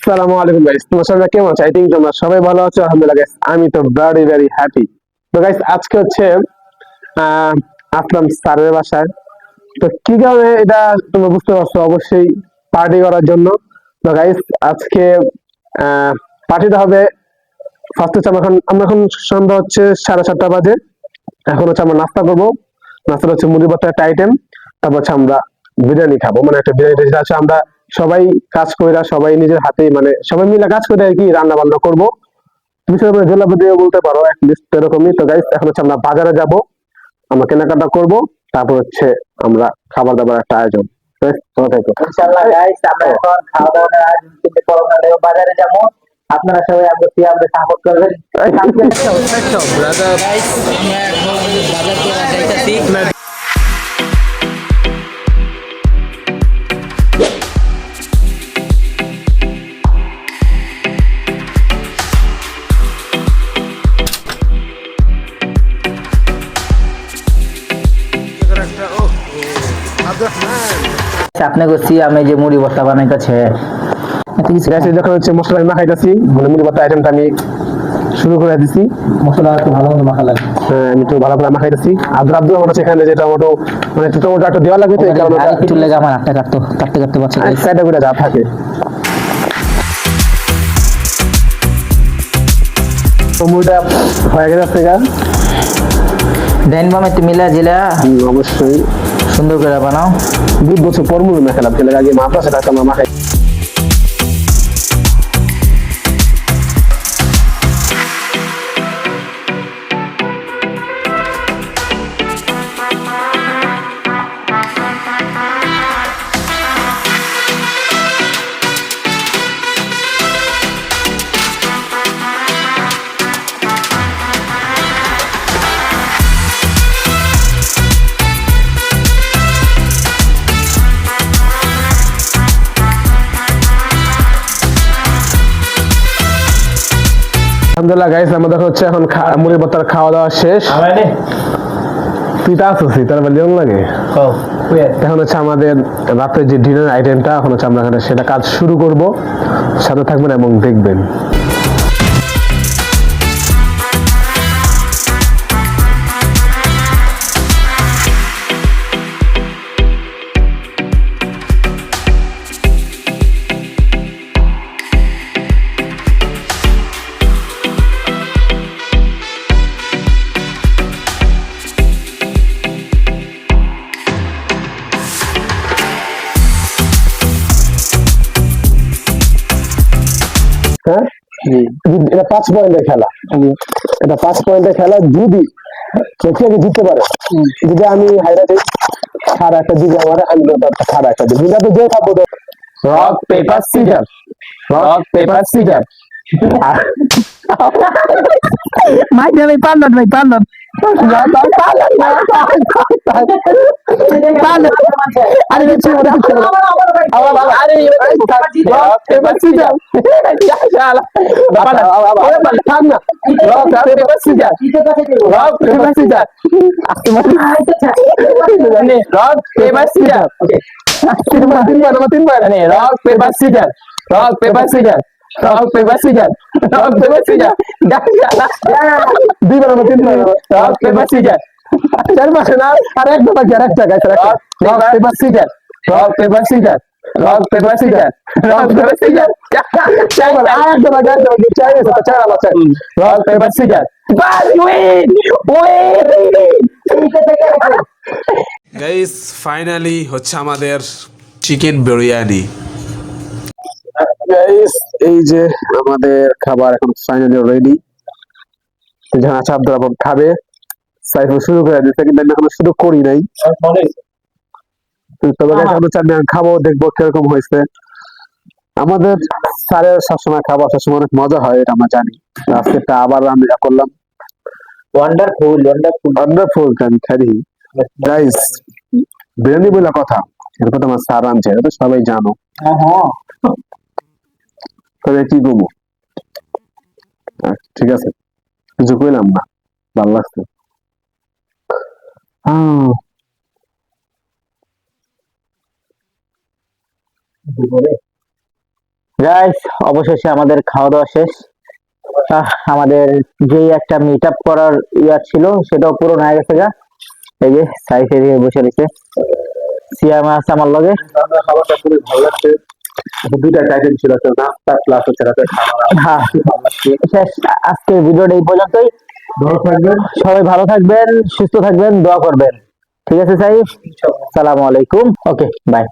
আসসালামু আলাইকুম গাইস তোমার সবাই কেমন আছো? আই থিঙ্ক তোমরা সবাই ভালো আছো, আলহামদুলিল্লাহ গাইস আমি তো ভেরি ভেরি হ্যাপি তো গাইস আজকে হচ্ছে আসলাম স্যারের বাসায়। তো, কি কারণে এটা তোমরা বুঝতে পারছ? অবশ্যই পার্টি করার জন্য। তো গাইস আজকে পার্টিটা হবে ফার্স্ট হচ্ছে আমরা এখন আমরা এখন সন্ধ্যা হচ্ছে সাড়ে সাতটা বাজে। এখন হচ্ছে আমরা নাস্তা করব। নাস্তাটা হচ্ছে মুড়ি ভর্তা একটা আইটেম তারপর হচ্ছে আমরা বিরিয়ানি খাব। মানে একটা বিরিয়ানি হচ্ছে আমরা সবাই কাজ কইরা সবাই নিজের হাতে মানে সবাই মিলে কাজ করে আর কি রান্না বান্না করব বিশেষ করে জেলাপতিও বলতে পারো এক লিস্ট এরকমই তো গাইস এখন হচ্ছে আমরা বাজারে যাব আমরা কেনাকাটা করব তারপর হচ্ছে আমরা খাবার দাবার একটা আয়োজন। যাব। আপনারা সবাই আমাকে আমাদের সাপোর্ট করবেন। গাইস আমরা এখন বাজার করে যাইতাছি আপনি করছি আমি যে মুড়ি ভর্তা বানাইতেছে যখন হচ্ছে মশলা আমি মাখাইতেছি মানে মুড়ি ভর্তা আইটেমটা আমি শুরু করে দিছি। মশলা একটু ভালো মতো মাখা লাগে হ্যাঁ, আমি একটু ভালো করে মাখাইতেছি। আদ্র আব্দুল আমার এখানে যে টমেটো মানে একটু টমেটো একটা দেওয়া লাগবে তো এই কারণে একটু লেগে আমার হাতটা কাটতো কাটতে কাটতে পারছে সাইডে করে যা থাকে। মুড়িটা হয়ে গেছে দেন বামে একটু মিলা জিলা। অবশ্যই। সুন্দর করে বানাও। দুই বছর পর মুড়ি মেখালাম ছেলে আগে মাথা সেটা আমরা মাখাই আলহামদুলিল্লাহ গাইস আমাদের হচ্ছে এখন মুড়ি ভর্তার খাওয়া দাওয়া শেষ। তুই তা আসছিস তার যেমন লাগে। এখন হচ্ছে আমাদের রাতের যে ডিনার আইটেমটা এখন হচ্ছে আমরা সেটা কাজ শুরু করব। সাথে থাকবেন এবং দেখবেন। হ্যাঁ এটা পাঁচ পয়েন্টের খেলা। এটা পাঁচ পয়েন্টের খেলা যদি কেউ কে জিততে পারে যদি আমি হাইরা দিই খারা একটা দিকে আমার আমি খারা একটা দিই আপনি যে থাকব rock paper scissor rock paper scissor মাই যাবে পারলাম ভাই আরে বেশি ওটা আরে রক পেপার সিজার থাম না rock paper scissor rock paper scissor rock paper scissor তিনবার তিনবার আমার তিনবার rock paper scissor rock paper scissor rock paper scissor rock paper scissor দুইবার আমার তিনবার রক পেপার সিজার চার পাশে না rock paper scissor rock paper scissor আর একটা তো চার রক পেপার সিজার বাস উইন উইন গাইস ফাইনালি হচ্ছে আমাদের চিকেন বিরিয়ানি গাইস এই যে আমাদের খাবার এখন ফাইনালি রেডি যেখানে আছে আব্দুল আবদ খাবে। সাইফুল শুরু করে দিচ্ছে কিন্তু আমি এখনও শুরু করি নাই। তবে খাব দেখব কীরকম হয়েছে। আমাদের স্যারের সবসময় খাবার সবসময় অনেক মজা হয় এটা আমরা জানি। আজকেটা আবার আমি করলাম। ওয়ান্ডারফুল ওয়ান্ডারফুল ওয়ান্ডারফুল আমি খাই গাইস বিরিয়ানি বলে কথা এটা তো আমার স্যার আনছে এটা সবাই জানো। তবে কি করব? ঠিক আছে। কিছু কইলাম না ভালো লাগছে। গাইস অবশেষে আমাদের খাওয়া দাওয়া শেষ আমাদের যেই একটা মিট আপ করার ইয়া ছিল সেটাও পূরণ হয়ে গেছে গা। এই যে সাইফ বসে রয়েছে। সিয়াম আছে আমার লগে। খাবারটা খুবই ভালো লাগছে দুইটা আইটেম ছিল নাস্তা প্লাস হচ্ছে রাতের খাবার হ্যাঁ। শেষ আজকের ভিডিওটা এই পর্যন্তই। ভালো থাকবেন। সবাই ভালো থাকবেন সুস্থ থাকবেন দোয়া করবেন। ঠিক আছে সাইফ? সালামু আলাইকুম। Okay bye